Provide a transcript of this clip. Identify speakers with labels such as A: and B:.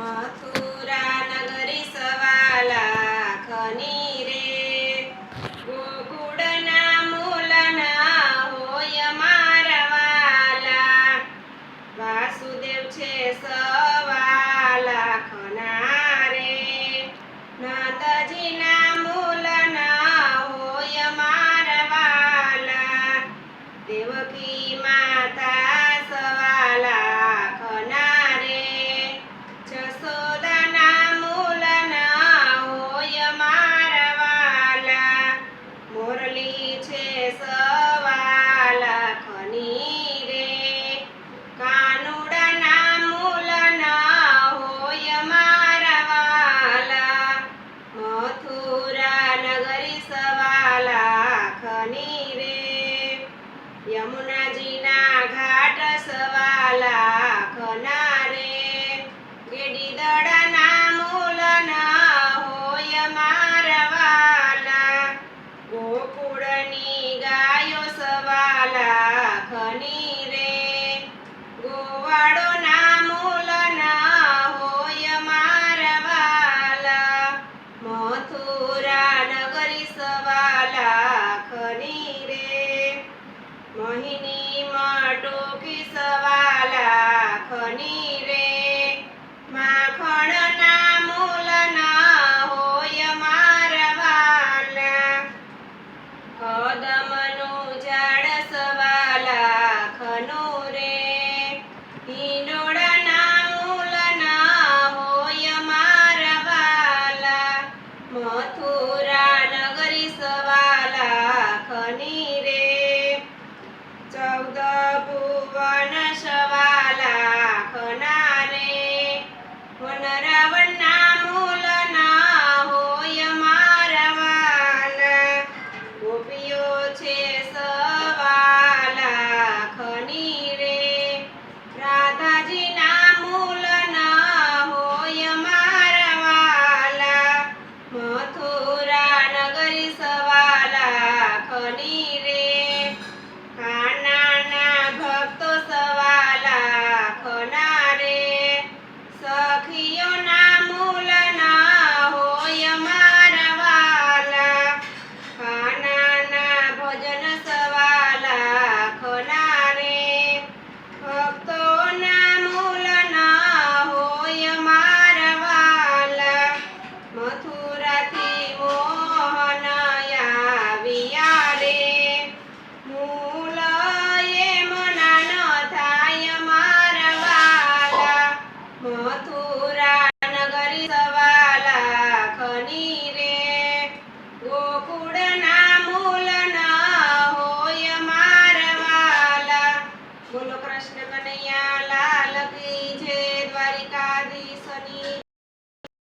A: Matu. યમુનાજીના ઘાટ સવાલા ખનારે. ગેડી દડાના મૂલન હોય મારવાલા ગોકુળની ગાયો સવાલા ખની રે ગોવાડોના મૂલન હોય મારવાલા મથુ ખની માં ટોકી બોલો કૃષ્ણ કનૈયા